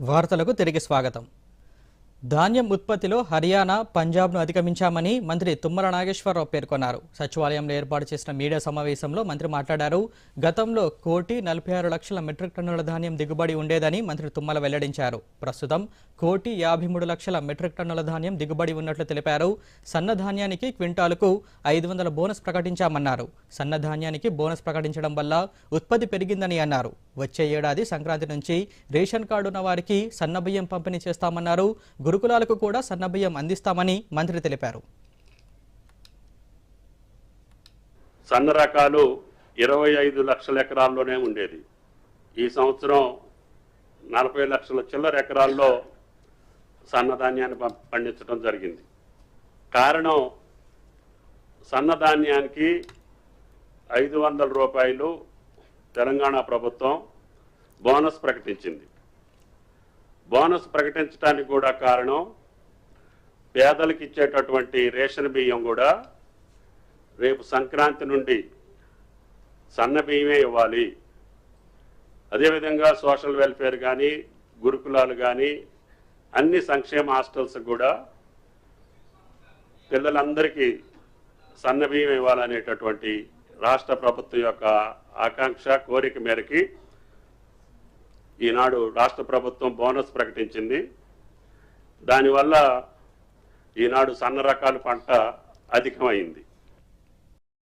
వార్తలకు తిరిగి స్వాగతం. ధాన్యం ఉత్పత్తిలో హర్యానా పంజాబ్ను అధిగమించామని మంత్రి తుమ్మల నాగేశ్వరరావు పేర్కొన్నారు. సచివాలయంలో ఏర్పాటు చేసిన మీడియా సమావేశంలో మంత్రి మాట్లాడారు. గతంలో కోటి నలభై ఆరు లక్షల మెట్రిక్ టన్నుల ధాన్యం దిగుబడి ఉండేదని మంత్రి తుమ్మల వెల్లడించారు. ప్రస్తుతం కోటి యాభై మూడు లక్షల మెట్రిక్ టన్నుల ధాన్యం దిగుబడి ఉన్నట్లు తెలిపారు. సన్న ధాన్యానికి క్వింటాలుకు ఐదు వందల బోనస్ ప్రకటించామన్నారు. సన్న ధాన్యానికి బోనస్ ప్రకటించడం వల్ల ఉత్పత్తి పెరిగిందని అన్నారు. వచ్చే ఏడాది సంక్రాంతి నుంచి రేషన్ కార్డు ఉన్న వారికి సన్నబియ్యం పంపిణీ చేస్తామన్నారు. గురుకులాలకు కూడా సన్నబియ్యం అందిస్తామని మంత్రి తెలిపారు. సన్న రకాలు ఇరవై ఐదు లక్షల ఎకరాల్లోనే ఉండేది. ఈ సంవత్సరం నలభై లక్షల చిల్లర ఎకరాల్లో సన్నధాన్యాన్ని పండించడం జరిగింది. కారణం సన్నధాన్యానికి ఐదు వందల రూపాయలు తెలంగాణ ప్రభుత్వం బోనస్ ప్రకటించింది. బోనస్ ప్రకటించడానికి కూడా కారణం పేదలకు ఇచ్చేటటువంటి రేషన్ బియ్యం కూడా రేపు సంక్రాంతి నుండి సన్న బియ్యమే ఇవ్వాలి. అదేవిధంగా సోషల్ వెల్ఫేర్ కానీ గురుకులాలు కానీ అన్ని సంక్షేమ హాస్టల్స్ కూడా పిల్లలందరికీ సన్న బియ్యం ఇవ్వాలనేటటువంటి రాష్ట్ర ప్రభుత్వం యొక్క ఆకాంక్ష కోరిక మేరకి ఈనాడు రాష్ట్ర ప్రభుత్వం బోనస్ ప్రకటించింది. దానివల్ల ఈనాడు సన్న రకాల పంట అధికమైంది.